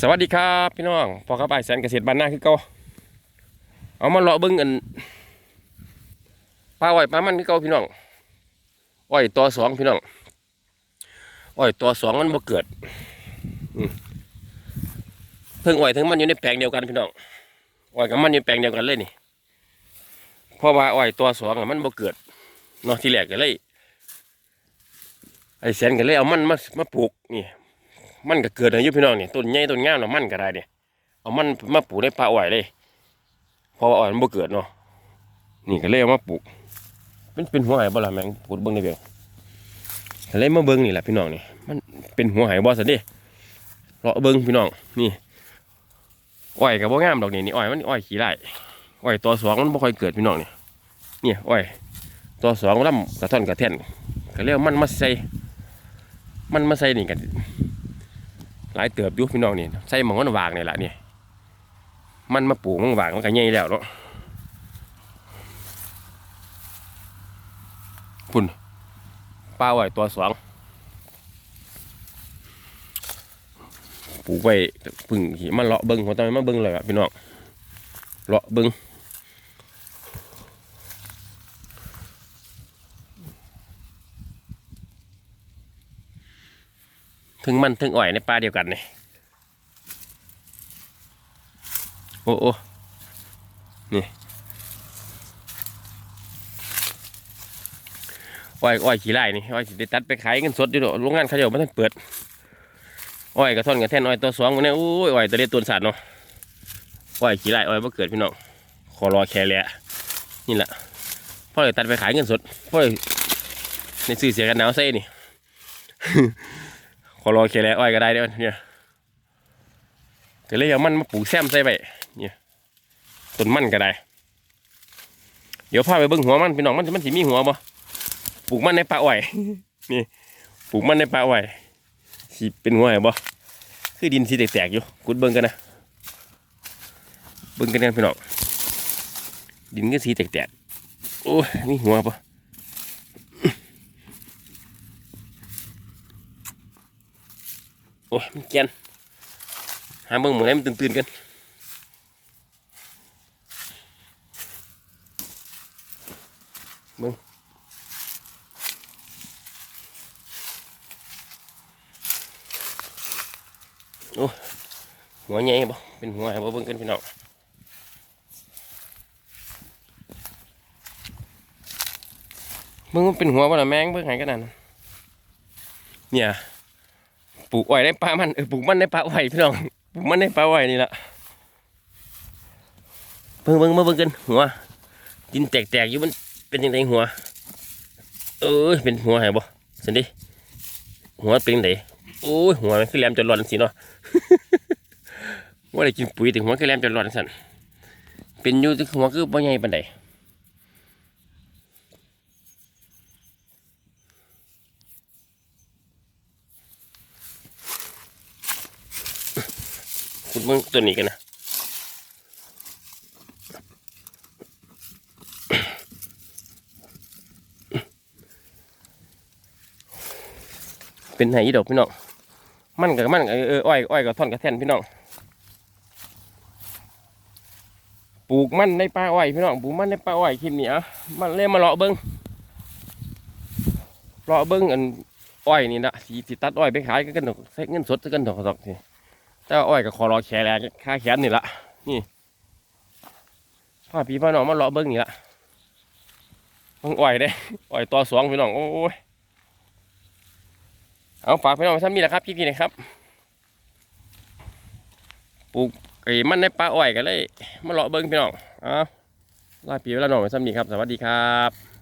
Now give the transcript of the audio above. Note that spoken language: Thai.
สวัสดีครับพี่น้องพอครับไอแสนเกษตรบ้านนาคือเก่าเอามาเลาะเบิ้งกันปลาอ้อยปลามันคือเก่าพี่น้องอ้อยตัวสองพี่น้องอ้อยตัวสองมันบ่เกิดเพิ่งอ้อยถึงมันอยู่ในแปลงเดียวกันพี่น้องอ้อยกับมันอยู่แปลงเดียวกันเลยนี่เพราะว่าอ้อยตัวสองมันบ่เกิดเนาะที่แรกก็เลยไอแสนก็เลยเอามันมามาปลูกนี่ มันก็เกิดอายุพี่น้องเนี่ยต้นใหญ่ต้นงามแล้วมันก็ได้เนี่ยเอามันมาปลูกในป่าอ้อยเลยเพราะว่าอ้อยมันบ่เกิดเนาะนี่ก็เลยเอามาปลูกเป็นเป็นหัวไหบ่ล่ะแมงปลูกเบิ่งได้เบ่ก็เลยมาเบิ่งนี่แหละพี่น้องนี่มันเป็นหัวไหบ่ซะเดิเลาะเบิ่งพี่น้องนี่อ้อยก็บ่งามดอกนี่นี่อ้อยมันอ้อยขี้ไร่อ้อยตัวสองมันบ่ค่อยเกิดพี่น้องนี่เนี่ยอ้อยตัวสองลำกระท่อนกระแท่นก็เลยเอามันมาใส่มันมาใส่นี่กัน หลายเติบอยู่พี่น้องนี่ใส่หมองมันวางนี่แหละนี่มันมาปลูกมันวางมันก็ใหญ่แล้วเนาะพุ่นปลาไว้ตัวสองปลูกไว้พึ่งหิมันเลาะเบิ้งหัวตอนมาเบิ้งเลยอะพี่น้องเลาะเบิ้ง ถึงมันถึงอ่อยในปลาเดียวกันนี่โอ้โอ้นี่อ้อยอ้อยขี้ไร่นี่อ้อยสิได้ตัดไปขายเงินสดอยู่ดโรงงานเขาเดียวมันต้องเปิดอ้อยกระท่อนกระแท่นอ้อยตัวสองวันนี้โอ้ยอ้อยตัวเล็กตัวสัตว์เนาะอ้อยขี้ไร่อ้อยบ่เกิดพี่น้องขอรอแค่แหละนี่แหละพ่อเลยตัดไปขายเงินสดพ่อเลยในซื้อเสียกันหนาวใส่นี่ อรอเคแลอ้อยก็ได้เด้อเนี่ยก็เลยเอามันมาปลูกแซมใส่ไปเนี่ยต้นมันก็ได้ เดี๋ยวพาไปเบิ่งหัวมันพี่น้องมันมันสิมีหัวบ่ปลูกมันในป่าอ้อยนี่ปลูกมันในป่าอ้อยสิเป็นหัวไหบ่คือดินสีแตกๆอยู่กุดเบิ่งกันนะเบิ่งกันกันพี่น้องดินก็สีแตกๆโอ้ยนี่หัวบ่ อ้ยมันแกนหาเบิ่งหมือไหนมันตื่นๆกันเบิ่งโอ้หัวใหญ่บ่เป็นหัวให้บ่เบิ่งกันพี่น้องเบิ่งมันเป็นหัวบ่ล่ะแมงเบิ่งให้กันนั่นเนี่ย ปลูกอ้อยในป่ามันเออปลูกมันในป่าอ้อยพี่น้องปลูกมันในป่าอ้อยนี่ละเบิ่งเบิ่งมาเบิ่งกันหัวดินแตกๆอยู่มันเป็นยังไงหัว เออเป็นหัวไหบ่สินดิหัวเป็นยังไงโอ้ยหัวมันคือแหลมจนร้อนสิเนาะว่าได้กินปุ๋ยถึงหัวคือแหลมจนร้อนสั่นเป็นอยู่ที่หัวคือบ่ใหญ่ปานใด คุณเบิ่งตัวนี้กันนะเป็นไหนดอกพี่น้อง มันกับมันกับเอออ้อยอ้อยกับท่อนกับแท่นพี่น้อง ปลูกมันในป่าอ้อยพี่น้องปลูกมันในป่าอ้อยคลิปนี้อะมันเล่มาเลาะเบิ้งเลาะเบิ้งอันอ้อยนี่นะสีสีตัดอ้อยไปขายก็กันดอกใช้เงินสดก็กันดอกดอกที แต่ว่าอ้อยกับคอรอแขนแรงค่าแขนนี่ละนี่พ่อพี่พ่อน้องมาเลาะเบิ้งนี่ละเบิ้งอ้อยเด้อ้อยตัวสองพี่น้องโอ้ยเอาฝากพี่น้องท่านมีแหละครับพี่พี่นะครับปลูกไอ้มันในป่าอ้อยกันเลยมาเลาะเบิ้งพี่น้องเอาลาปีเวลาหน่อยท่านมีครับ สวัสดีครับ